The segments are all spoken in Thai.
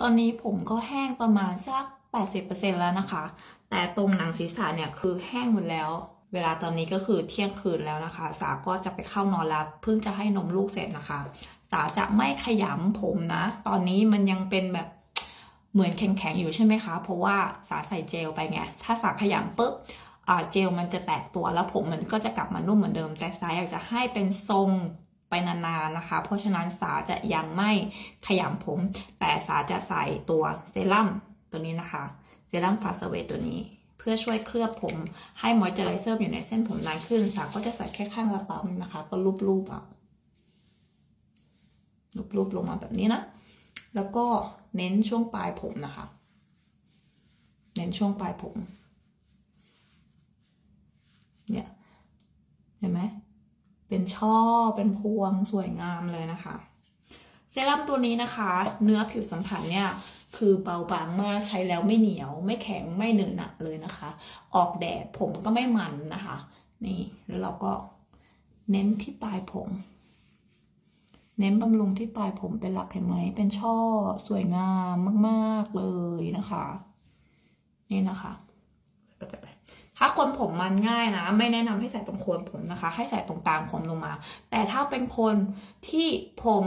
ตอนนี้ผมก็แห้งประมาณสัก 80%แล้วนะคะ แต่ตรงหนังศีรษะเนี่ยคือแห้งหมดแล้ว เวลาตอนนี้ก็คือเที่ยงคืนแล้วนะคะ สาก็จะไปเข้านอนแล้วเพิ่งจะให้นมลูกเสร็จนะคะ สาจะไม่ขยำผมนะ ตอนนี้มันยังเป็นแบบเหมือนแข็งๆอยู่ใช่ไหมคะ เพราะว่าสาใส่เจลไปไง ถ้าสาขยำปุ๊บเจลมันจะแตกตัวแล้วผมมันก็จะกลับมานุ่มเหมือนเดิม แต่สาอยากจะให้เป็นทรง ไปนานๆนะคะ เพราะฉะนั้นสาจะยังไม่ขยำผม แต่สาจะใส่ตัวเซรั่มตัวนี้นะคะ เซรั่มฟาสเวตตัวนี้ เพื่อช่วยเคลือบผมให้มอยเจอไรเซอร์อยู่ในเส้นผมนานขึ้น สาก็จะใส่แค่ข้างละปั๊มนะคะ ก็รูปๆเอารูปๆลงมาแบบนี้นะ แล้วก็เน้นช่วงปลายผมนะคะ เน้นช่วงปลายผม เนี่ย เห็นไหม เป็นช่อเป็นพวงสวยงามเลยนะคะ เซรั่มตัวนี้นะคะ เนื้อผิวสัมผัสเนี่ยคือเบาบางมากใช้แล้วไม่เหนียว ไม่แข็งไม่เหนอะหนักเลยนะคะ ออกแดดผมก็ไม่มันนะคะ นี่แล้วเราก็เน้นที่ปลายผม เน้นบำรุงที่ปลายผมเป็นหลักเห็นไหมเป็นช่อสวยงามมาก ๆเลยนะคะ นี่นะคะไป ถ้าคนผมมันง่ายนะ ไม่แนะนำให้ใส่ตรงโคนผมนะคะ ให้ใส่ตรงกลางผมลงมา แต่ถ้าเป็นคนที่ผม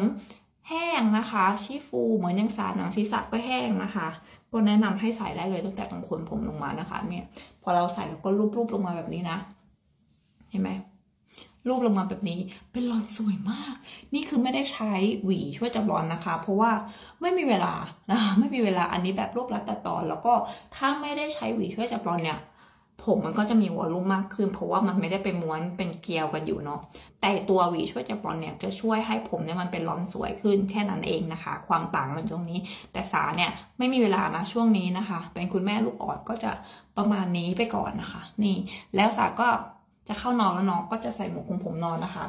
แห้งนะคะชีฟูเหมือนยังสาหนังศีรษะก็แห้งนะคะ ก็แนะนำให้ใส่ได้เลยตั้งแต่ตรงโคนผมลงมานะคะ เนี่ยพอเราใส่แล้วก็รูปๆลงมาแบบนี้นะ เห็นไหมรูปลงมาแบบนี้เป็นรอนสวยมาก นี่คือไม่ได้ใช้หวีช่วยจับรอนนะคะ เพราะว่าไม่มีเวลานะคะไม่มีเวลาอันนี้แบบรวบรัดตัดตอน แล้วก็ถ้าไม่ได้ใช้หวีช่วยจับรอนเนี่ย ผมมันก็จะมีวอลลุ่มมากขึ้น เพราะว่ามันไม่ได้ไปม้วนเป็นเกลียวกันอยู่เนาะแต่ตัวหวีช่วยจับรอนเนี่ยจะช่วยให้ผมเนี่ยมันเป็นรอนสวยขึ้นแค่นั้นเองนะคะ ความต่างมันตรงนี้ แต่สาเนี่ยไม่มีเวลานะช่วงนี้นะคะ เป็นคุณแม่ลูกอ่อนก็จะประมาณนี้ไปก่อนนะคะ นี่ แล้วสาก็จะเข้านอนแล้วเนาะก็จะใส่หมวกคลุมผมนอนนะคะ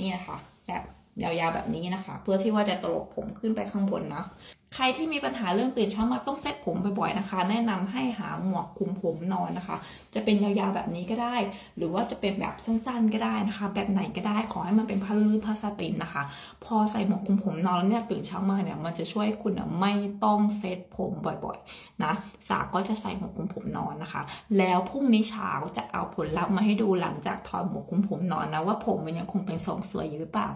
นี่นะคะแบบยาวๆแบบนี้นะคะ เพื่อที่ว่าจะตลกผมขึ้นไปข้างบนนะ ใครที่มีปัญหาเรื่องตื่นเช้ามาต้องเซ็ตผมบ่อยๆนะคะ แนะนำให้หาหมวกคลุมผมนอนนะคะ จะเป็นยาวๆแบบนี้ก็ได้ หรือว่าจะเป็นแบบสั้นๆก็ได้นะคะ แบบไหนก็ได้ขอให้มันเป็นผ้าลื่นผ้าสตินนะคะ พอใส่หมวกคลุมผมนอนแล้วเนี่ยตื่นเช้ามาเนี่ยมันจะช่วยคุณอะไม่ต้องเซ็ตผมบ่อยๆนะสาก็จะใส่หมวกคลุมผมนอนนะคะ แล้วพรุ่งนี้เช้าจะเอาผลลัพธ์มาให้ดูหลังจากถอดหมวกคลุมผมนอนนะว่าผมมันยังคงเป็นทรงสวยอยู่หรือเปล่า